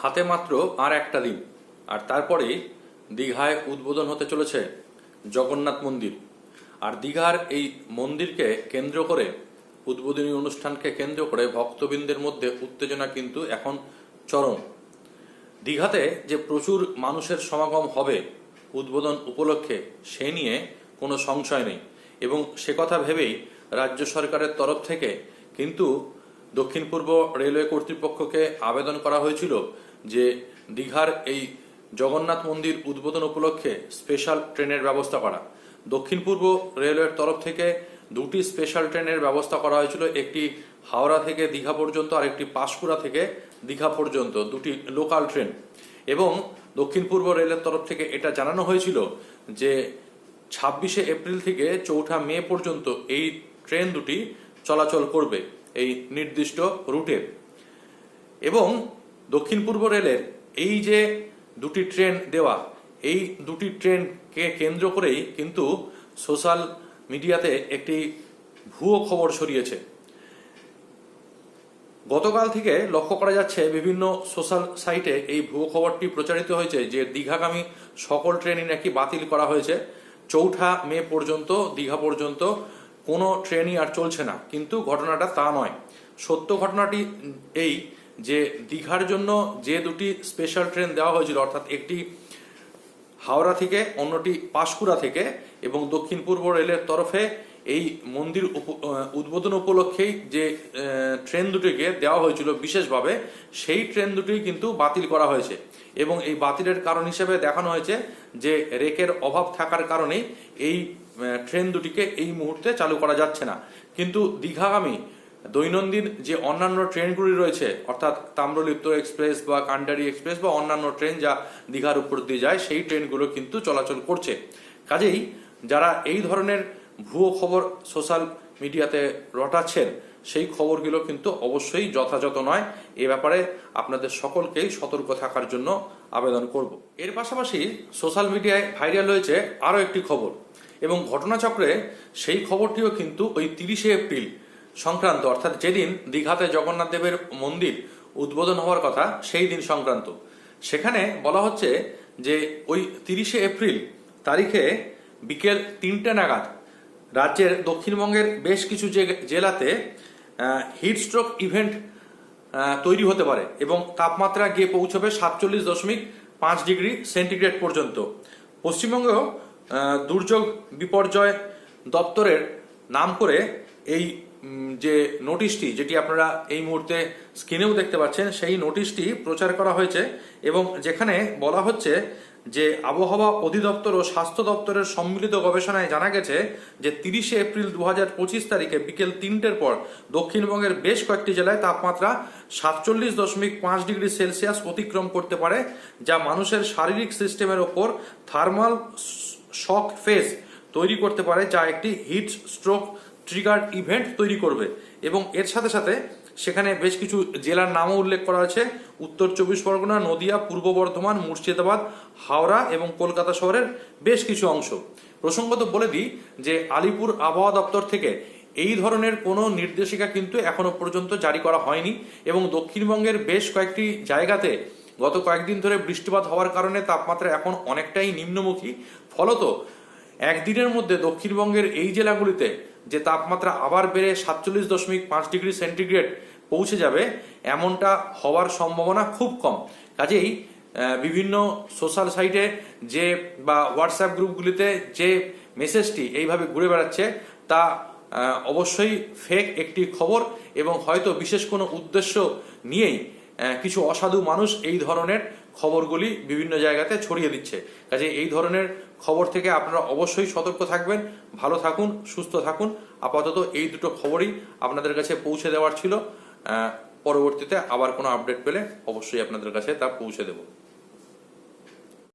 হাতে মাত্র আর একটা দিন আর তারপরেই দীঘায় উদ্বোধন হতে চলেছে জগন্নাথ মন্দির। আর দীঘার এই মন্দিরকে কেন্দ্র করে, উদ্বোধনী অনুষ্ঠানকে কেন্দ্র করে ভক্তবৃন্দের মধ্যে উত্তেজনা কিন্তু এখন চরম। দীঘাতে যে প্রচুর মানুষের সমাগম হবে উদ্বোধন উপলক্ষে, সে নিয়ে কোনো সংশয় নেই। এবং সে কথা ভেবেই রাজ্য সরকারের তরফ থেকে কিন্তু দক্ষিণ পূর্ব রেলওয়ে কর্তৃপক্ষকে আবেদন করা হয়েছিল যে দীঘার এই জগন্নাথ মন্দির উদ্বোধন উপলক্ষে স্পেশাল ট্রেনের ব্যবস্থা করা। দক্ষিণ পূর্ব রেলওয়ের তরফ থেকে দুটি স্পেশাল ট্রেনের ব্যবস্থা করা হয়েছিল। একটি হাওড়া থেকে দীঘা পর্যন্ত আর একটি পাঁশকুড়া থেকে দীঘা পর্যন্ত, দুটি লোকাল ট্রেন এবং দক্ষিণ পূর্ব রেলের তরফ থেকে এটা জানানো হয়েছিল যে ছাব্বিশে এপ্রিল থেকে চৌঠা মে পর্যন্ত এই ট্রেন দুটি চলাচল করবে, এই নির্দিষ্ট রুটে। এবং দক্ষিণ পূর্ব রেলের এই যে দুটি ট্রেন দেওয়া, এই দুটি ট্রেনকে কেন্দ্র করেই কিন্তু সোশ্যাল মিডিয়াতে একটি ভুয়ো খবর ছড়িয়েছে। গতকাল থেকে লক্ষ্য করা যাচ্ছে বিভিন্ন সোশ্যাল সাইটে এই ভুয়ো খবরটি প্রচারিত হয়েছে যে দীঘাগামী সকল ট্রেনই নাকি বাতিল করা হয়েছে। চৌঠা মে পর্যন্ত, দীঘা পর্যন্ত কোনো ট্রেনই আর চলছে না। কিন্তু ঘটনাটা তা নয়। সত্য ঘটনাটি এই যে দীঘার জন্য যে দুটি স্পেশাল ট্রেন দেওয়া হয়েছিল, অর্থাৎ একটি হাওড়া থেকে অন্যটি পাঁশকুড়া থেকে এবং দক্ষিণ পূর্ব রেলের তরফে এই মন্দির উদ্বোধন উপলক্ষেই যে ট্রেন দুটিকে দেওয়া হয়েছিল বিশেষভাবে, সেই ট্রেন দুটি কিন্তু বাতিল করা হয়েছে। এবং এই বাতিলের কারণ হিসেবে দেখানো হয়েছে যে, রেকের অভাব থাকার কারণেই এই ট্রেন দুটিকে এই মুহূর্তে চালু করা যাচ্ছে না। কিন্তু দীঘাগামী দৈনন্দিন যে অন্যান্য ট্রেনগুলি রয়েছে, অর্থাৎ তাম্রলিপ্ত এক্সপ্রেস বা কান্ডারি এক্সপ্রেস বা অন্যান্য ট্রেন যা দীঘার উপর দিয়ে যায়, সেই ট্রেনগুলো কিন্তু চলাচল করছে। কাজেই যারা এই ধরনের ভুয়ো খবর সোশ্যাল মিডিয়াতে রটাচ্ছেন, সেই খবরগুলো কিন্তু অবশ্যই যথাযথ নয়। এ ব্যাপারে আপনাদের সকলকেই সতর্ক থাকার জন্য আবেদন করব। এর পাশাপাশি সোশ্যাল মিডিয়ায় ভাইরাল হয়েছে আরও একটি খবর এবং ঘটনাচক্রে সেই খবরটিও কিন্তু ওই তিরিশে এপ্রিল সংক্রান্ত, অর্থাৎ যেদিন দীঘাতে জগন্নাথ দেবের মন্দির উদ্বোধন হওয়ার কথা, সেই দিন সংক্রান্ত। সেখানে বলা হচ্ছে যে ওই তিরিশে এপ্রিল তারিখে বিকেল তিনটে নাগাদ রাজ্যের দক্ষিণবঙ্গের বেশ কিছু জে- জেলাতে হিট স্ট্রোক ইভেন্ট তৈরি হতে পারে এবং তাপমাত্রা গিয়ে পৌঁছবে সাতচল্লিশ দশমিক পাঁচ ডিগ্রি সেন্টিগ্রেড পর্যন্ত। পশ্চিমবঙ্গেও দুর্যোগ বিপর্যয় দপ্তরের নাম করে এই যে নোটিশটি যেটি আপনারা এই মুহূর্তে স্ক্রিনেও দেখতে পাচ্ছেন, সেই নোটিশটি প্রচার করা হয়েছে এবং যেখানে বলা হচ্ছে যে আবহাওয়া অধিদপ্তর ও স্বাস্থ্য দপ্তরের সম্মিলিত গবেষণায় জানা গেছে যে তিরিশে এপ্রিল দু পঁচিশ তারিখে বিকেল তিনটের পর দক্ষিণবঙ্গের বেশ কয়েকটি জেলায় তাপমাত্রা সাতচল্লিশ দশমিক পাঁচ ডিগ্রি সেলসিয়াস অতিক্রম করতে পারে, যা মানুষের শারীরিক সিস্টেমের ওপর থার্মাল শক ফেস তৈরি করতে পারে, যা একটি হিট স্ট্রোক ট্রিগার ইভেন্ট তৈরি করবে। এবং এর সাথে সাথে সেখানে বেশ কিছু জেলার নামও উল্লেখ করা আছে। উত্তর চব্বিশ পরগনা, নদিয়া, পূর্ব বর্ধমান, মুর্শিদাবাদ, হাওড়া এবং কলকাতা শহরের বেশ কিছু অংশ। প্রসঙ্গত বলে দিই যে আলিপুর আবহাওয়া দপ্তর থেকে এই ধরনের কোনো নির্দেশিকা কিন্তু এখনও পর্যন্ত জারি করা হয়নি এবং দক্ষিণবঙ্গের বেশ কয়েকটি জায়গাতে গত কয়েকদিন ধরে বৃষ্টিপাত হওয়ার কারণে তাপমাত্রা এখন অনেকটাই নিম্নমুখী। ফলত একদিনের মধ্যে দক্ষিণবঙ্গের এই জেলাগুলিতে যে তাপমাত্রা আবার বেড়ে সাতচল্লিশ দশমিক পাঁচ ডিগ্রি সেন্টিগ্রেড পৌঁছে যাবে, এমনটা হওয়ার সম্ভাবনা খুব কম। কাজেই বিভিন্ন সোশ্যাল সাইটে যে বা হোয়াটসঅ্যাপ গ্রুপগুলিতে যে মেসেজটি এইভাবে ঘুরে বেড়াচ্ছে, তা অবশ্যই ফেক একটি খবর এবং হয়তো বিশেষ কোনো উদ্দেশ্য নিয়েই কিছু অসাধু মানুষ এই ধরনের খবরগুলি বিভিন্ন জায়গাতে ছড়িয়ে দিচ্ছে। কাজে এই ধরনের খবর থেকে আপনারা অবশ্যই সতর্ক থাকবেন, ভালো থাকুন, সুস্থ থাকুন। আপাতত এই দুটো খবরই আপনাদের কাছে পৌঁছে দেওয়ার ছিল। পরবর্তীতে আবার কোনো আপডেট পেলে অবশ্যই আপনাদের কাছে তা পৌঁছে দেবো।